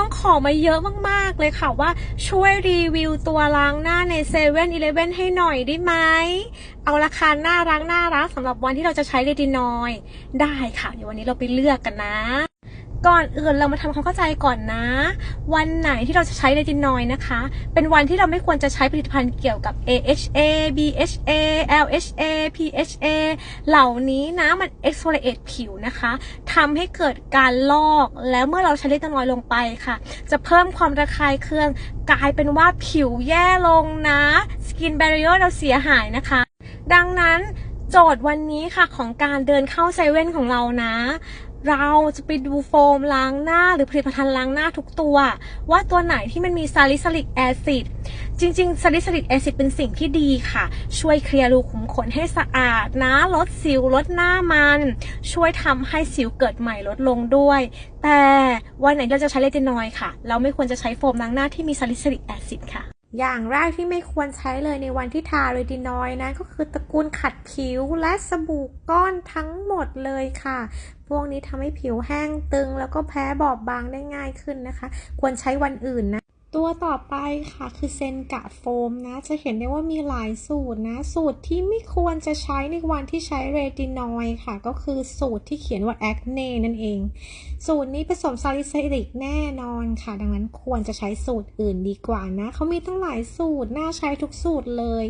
องๆขอมาเยอะมากๆเลยค่ะว่าช่วยรีวิวตัวล้างหน้าในเซเว่นอีเลฟเว่นให้หน่อยได้ไหม เอาราคาหน้ารักน่ารักสำหรับวันที่เราจะใช้เรตินอย ได้ค่ะ เดี๋ยววันนี้เราไปเลือกกันนะ ก่อนอื่นเรามาทำความเข้าใจก่อนนะ วันไหนที่เราจะใช้เรตินอยด์นะคะ เป็นวันที่เราไม่ควรจะใช้ผลิตภัณฑ์เกี่ยวกับ AHA BHA LHA PHA เหล่านี้นะมัน exfoliate ผิวนะคะทำให้เกิดการลอกแล้วเมื่อเราใช้เรตินอยด์ลงไปค่ะ จะเพิ่มความระคายเคืองกลายเป็นว่าผิวแย่ลงนะ skin barrier เราเสียหายนะคะ ดังนั้นโจทย์วันนี้ค่ะของการเดินเข้าเซเว่นของเรานะ เราจะไปดูโฟมล้างหน้าหรือผลิตภัณฑ์ล้างหน้าทุกตัว ว่าตัวไหนที่มันมีซาลิซิลิกแอซิดจริงๆซาลิซิลิกแอซิดเป็นสิ่งที่ดีค่ะ ช่วยเคลียร์รูขุมขนให้สะอาดนะลดสิวลดหน้ามัน ช่วยทำให้สิวเกิดใหม่ลดลงด้วย แต่วันไหนเราจะใช้เลตินอยด์ค่ะ เราไม่ควรจะใช้โฟมล้างหน้าที่มีซาลิซิลิกแอซิดค่ะ อย่างแรกที่ไม่ควรใช้เลยในวันที่ทาเรตินอยด์นะก็คือตระกูลขัดผิวและสบู่ก้อนทั้งหมดเลยค่ะ พวกนี้ทำให้ผิวแห้งตึงแล้วก็แพ้บอบบางได้ง่ายขึ้นนะคะ ควรใช้วันอื่นนะ ตัวต่อไปค่ะคือเซนกะโฟมนะ จะเห็นได้ว่ามีหลายสูตรนะ สูตรที่ไม่ควรจะใช้ในวันที่ใช้เรตินอยค่ะ ก็คือสูตรที่เขียนว่าแอคเน่นั่นเอง สูตรนี้ผสมซาลิซิลิกแน่นอนค่ะ ดังนั้นควรจะใช้สูตรอื่นดีกว่านะ เขามีตั้งหลายสูตร น่าใช้ทุกสูตรเลย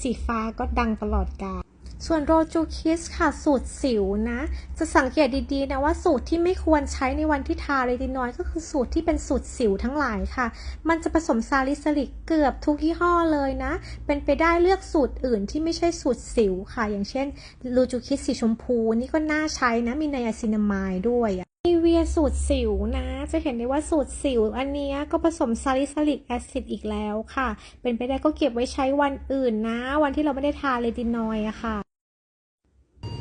สีฟ้าก็ดังตลอดกาล ส่วนโรจูคิสค่ะสูตรสิวนะ จะสังเกตดีๆนะว่าสูตรที่ไม่ควรใช้ในวันที่ทาเรตินอยด์ก็คือสูตรที่เป็นสูตรสิวทั้งหลายค่ะ มันจะผสมซาลิซิลิกเกือบทุกยี่ห้อเลยนะ เป็นไปได้เลือกสูตรอื่นที่ไม่ใช่สูตรสิวค่ะ อย่างเช่นโรจูคิสสีชมพูนี่ก็น่าใช้นะมีไนอาซินามายด้วยนีเวียสูตรสิวนะ จะเห็นได้ว่าสูตรสิว อันนี้ก็ผสมซาลิซิลิกแอซิดอีกแล้วค่ะ เป็นไปได้ก็เก็บไว้ใช้วันอื่นนะ วันที่เราไม่ได้ทาเรตินอยด์อะค่ะ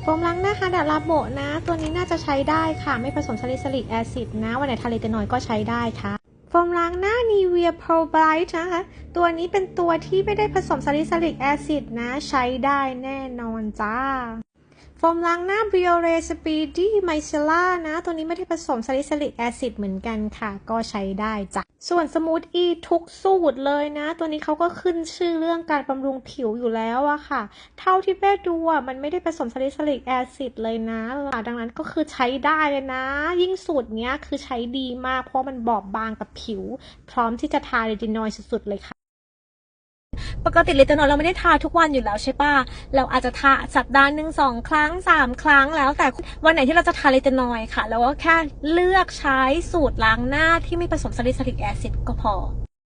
โฟมล้างหน้าฮาดาลาโบนะ ตัวนี้น่าจะใช้ได้ค่ะ ไม่ผสมซาลิซิลิกแอซิดนะวันไหนทาเลตินอยด์ก็ใช้ได้ค่ะโฟมล้างหน้า Nivea Pro Bright นะคะ ตัวนี้เป็นตัวที่ไม่ได้ผสมซาลิซิลิกแอซิดนะ ใช้ได้แน่นอนจ้า โฟมล้างหน้า Biore Speedy Micellar นะ ตัวนี้ไม่ได้ผสมซาลิซิลิกแอซิดเหมือนกันค่ะ ก็ใช้ได้จ้ะ ส่วนสมูทอีทุกสูตรเลยนะ ตัวนี้เขาก็ขึ้นชื่อเรื่องการบำรุงผิวอยู่แล้วอะค่ะ เท่าที่แม่ดูอะมันไม่ได้ผสมซาลิซิลิกแอซิดเลยนะ ดังนั้นก็คือใช้ได้เลยนะ ยิ่งสูตรเนี้ยคือใช้ดีมากเพราะมันบอบบางกับผิว พร้อมที่จะทาเรตินอยด์สุดๆเลยค่ะ ปกติเลตินอยด์เราไม่ได้ทาทุกวันอยู่แล้วใช่ปะเราอาจจะทาสัปดาห์หนึ่งสองครั้งสามครั้งแล้วแต่วันไหนที่เราจะทาเลตินอยด์ค่ะเราก็แค่เลือกใช้สูตรล้างหน้าที่ไม่ผสมซาลิซิลิกแอซิดก็พอ